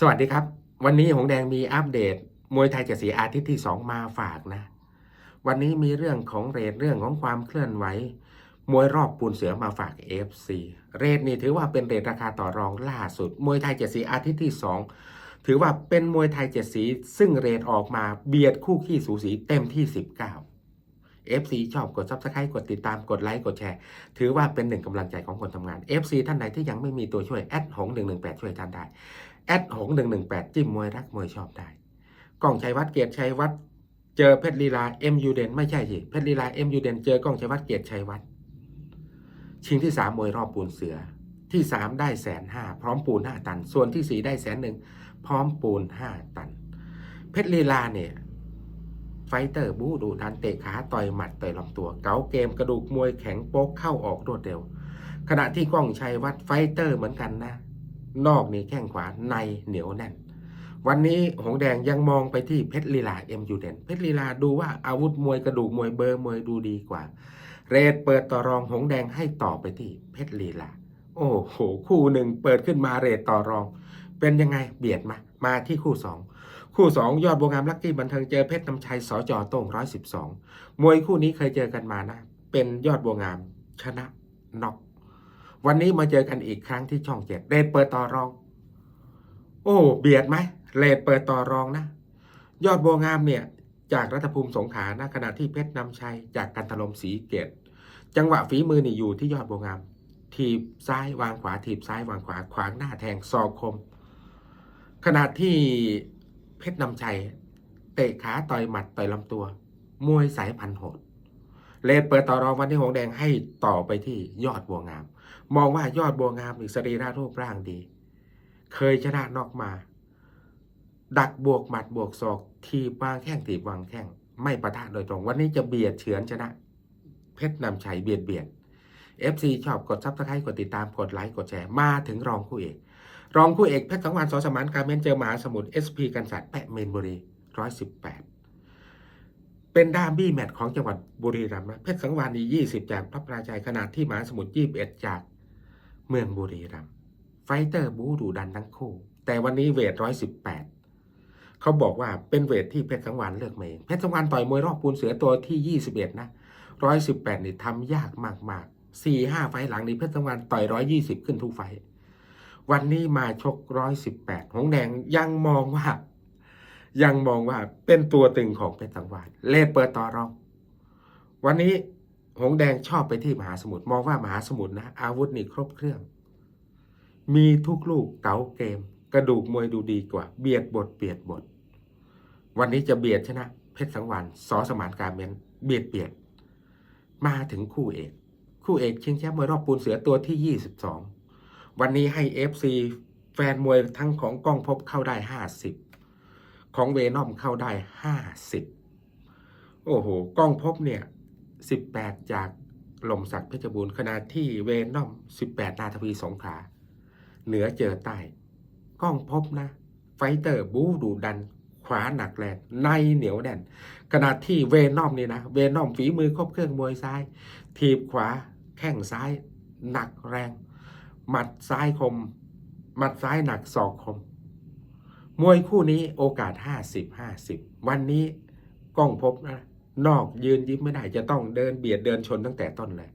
สวัสดีครับ วันนี้หงแดงมีอัปเดต มวยไทยเจ็ดสีอาทิตย์ที่สองมาฝากนะ วันนี้มีเรื่องของเรทเรื่องของความเคลื่อนไหวมวยรอบปูนเสือมาฝาก FC เรทนี่ถือว่าเป็นเรทราคาต่อรองล่าสุด มวยไทยเจ็ดสีอาทิตย์ที่สองถือว่าเป็นมวยไทยเจ็ดสีซึ่งเรทออกมาเบียดคู่ขี้สูสีเต็มที่ 19 FC ชอบกด Subscribe กดติดตามกดไลค์กดแชร์ ถือว่าเป็นหนึ่งกำลังใจของคนทำงาน FC ท่านใดที่ยังไม่มีตัวช่วยแอดหง118ช่วยท่านได้แอดหงหนึ่งหนึ่งแปดจิ้มมวยรักมวยชอบได้กล้องชัยวัฒน์เกียรติชัยวัฒน์เจอเพชรลีลาเอ็มยูเดนไม่ใช่สิเพชรลีลาเอ็มยูเดนเจอกล้องชัยวัฒน์เกียรติชัยวัฒน์ชิงที่สามมวยรอบปูนเสือที่สามได้แสนห้าพร้อมปูนห้าตัน ส่วนที่สี่ได้แสนหนึ่งพร้อมปูนห้าตัน เพชรลีลาเนี่ย ไฟเตอร์บูดูดันเตะขาต่อยหมัดต่อยลำตัว เก๋าเกมกระดูกมวยแข็งโป๊กเข้าออกรวดเร็ว ขณะที่กล้องชัยวัฒน์ไฟเตอร์เหมือนกันนะ นอกนี่แข้งขวาในเหนียวแน่น วันนี้หงแดงยังมองไปที่เพชรลีลาเอ็มยูเดนเพชรลีลาดูว่าอาวุธมวยกระดูกมวยเบอร์มวยดูดีกว่า เรดเปิดต่อรองหงแดงให้ต่อไปที่เพชรลีลาโอ้โหคู่หนึ่งเปิดขึ้นมาเรดต่อรอง เป็นยังไงเบียดมา มาที่คู่สอง คู่สองยอดบวงามลักกี้บันเทิงเจอเพชรนำชัยสจโต้งร้อยสิบสองมวยคู่นี้เคยเจอกันมานะ เป็นยอดบวงามชนะน็อกวันนี้มาเจอกันอีกครั้งที่ช่องเจ็ดเรดเปิดต่อรอง โอ้เบียดไหมเรดเปิดต่อรองนะ ยอดบัวงามเนี่ย จากรัฐภูมิสงขานะขณะที่เพชรนำชัยจากกันตลมสีเกตจังหวะฝีมือนี่อยู่ที่ยอดบัวงามถีบซ้ายวางขวาถีบซ้ายวางขวาขวางหน้าแทงซอกคม ขณะที่ เพชรนำชัย เตะขาต่อยหมัดต่อยลำตัว มวยสายพันโหด เลดเปิดต่อรองวันที่หงแดงให้ต่อไปที่ยอดบัวงาม มองว่ายอดบัวงามอีกสรีระรูปร่างดี เคยชนะนอกมา ดักบวกหมัดบวกศอกทีบวางแข้งถีบวางแข้งไม่ประทะโดยตรง วันนี้จะเบียดเฉือนชนะ เพชรนำชัยเบียดเบียด FC ชอบกดซับสไครต์กดติดตามกดไลค์กดแชร์มาถึงรองคู่เอก รองคู่เอกเพชรสังวานสอสมานการเมนเจอมหาสมุทร SP กันสัตว์แปะเมนบุรีร้อยสิบแปดเป็นด้ามบี้แมตช์ของจังหวัดบุรีรัมย์นะเพชรสังวานนี่ยี่สิบจากพระปราชัยขนาดที่มหาสมุทรยี่สิบเอ็ดจากเมืองบุรีรัมย์ไฟเตอร์บูดูดันทั้งคู่ แต่วันนี้เวทร้อยสิบแปดเขาบอกว่าเป็นเวทที่เพชรสังวานเลือกมาเองเพชรสังวานต่อยมวยรอบปูนเสือตัวที่ยี่สิบเอ็ดนะร้อยสิบแปดนี่ทำยากมากๆสี่ห้าไฟหลังนี้เพชรสังวานต่อยร้อยยี่สิบขึ้นทุกไฟ วันนี้มาชกร้อยสิบแปดหงแดงยังมองว่า ยังมองว่าเป็นตัวตึงของเพชรสังวานเลดเปิดต่อรอง วันนี้หงแดงชอบไปที่มหาสมุทรมองว่ามหาสมุทรนะอาวุธนี่ครบเครื่อง มีทุกลูกเก๋าเกม กระดูกมวยดูดีกว่า เบียดบทเบียดบท วันนี้จะเบียดชนะ เพชรสังวานสอสมานการเมนเบียดเบียด มาถึงคู่เอก คู่เอกชิงแชมป์มวยรอบปูนเสือตัวที่ยี่สิบสอง วันนี้ให้ FC แฟนมวยทั้งของกล้องพบเข้าได้ 50 ของเวนอมเข้าได้ 50 โอ้โหกล้องพบเนี่ย 18 จากหล่มสักดิ์เพชรบูรณ์ขณะที่เวนอม 18 นาทวีสงขาเหนือเจอใต้กล้องพบนะ ไฟเตอร์บูดูดันขวาหนักแรงในเหนียวแน่นขณะที่เวนอมนี่นะ เวนอมฝีมือครบเครื่องมวยซ้ายถีบขวาแข้งซ้าย หนักแรง หมัดซ้ายคม หมัดซ้ายหนักศอกคม มวยคู่นี้โอกาส 50 50 วันนี้กล้องพบนะนอกยืนยิ้มไม่ได้จะต้องเดินเบียดเดินชนตั้งแต่ต้นเลย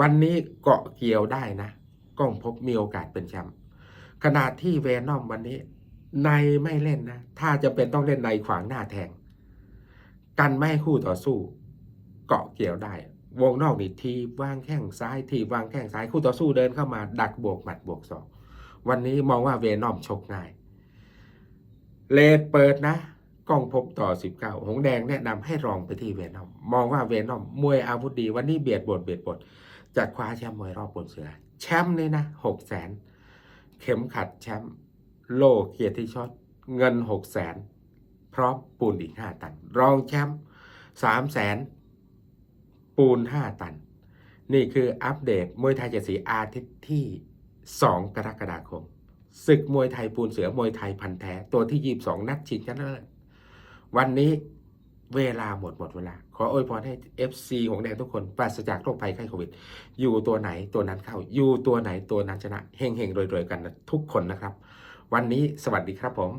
วันนี้เกาะเกี่ยวได้นะกล้องพบมีโอกาสเป็นแชมป์ขณะที่เวนอมวันนี้ในไม่เล่นนะ ถ้าจะเป็นต้องเล่นในขวางหน้าแทง กันไม่ให้คู่ต่อสู้ เกาะเกี่ยวได้ วงนอกนี่ทีวางแข้งซ้ายทีวางแข้งซ้ายคู่ต่อสู้เดินเข้ามาดักบวกหมัดบวกศอกวันนี้มองว่าเวนอมชกง่าย เลเปิดนะกล้องพบต่อ 19 หงแดงแนะนำให้รองไปที่เวนอม มองว่าเวนอมมวยอาวุธดี วันนี้เบียดบทเบียดบทจะคว้าแชมป์มวยรอบบนเสือ แชมป์เลยนะหกแสนเข็มขัดแชมป์โลเกียรติชดเงินหกแสนพร้อมปูนอีกห้าตัน รองแชมป์สามแสน ปูนห้าตัน นี่คืออัปเดตมวยไทยเจ็ดสีอาทิตย์ที่ 2 กรกฎาคมศึกมวยไทยปูนเสือมวยไทยพันแท้ ตัวที่ 22 นัดชิงชนะเลิศวันนี้เวลาหมดหมดเวลา ขออวยพรให้ FC หงแดงทุกคนปราศจากโรคภัยไข้โควิด อยู่ตัวไหนตัวนั้นเข้า อยู่ตัวไหนตัวนั้นชนะเฮงเฮงรวยๆ กันนะทุกคนนะครับ วันนี้สวัสดีครับผม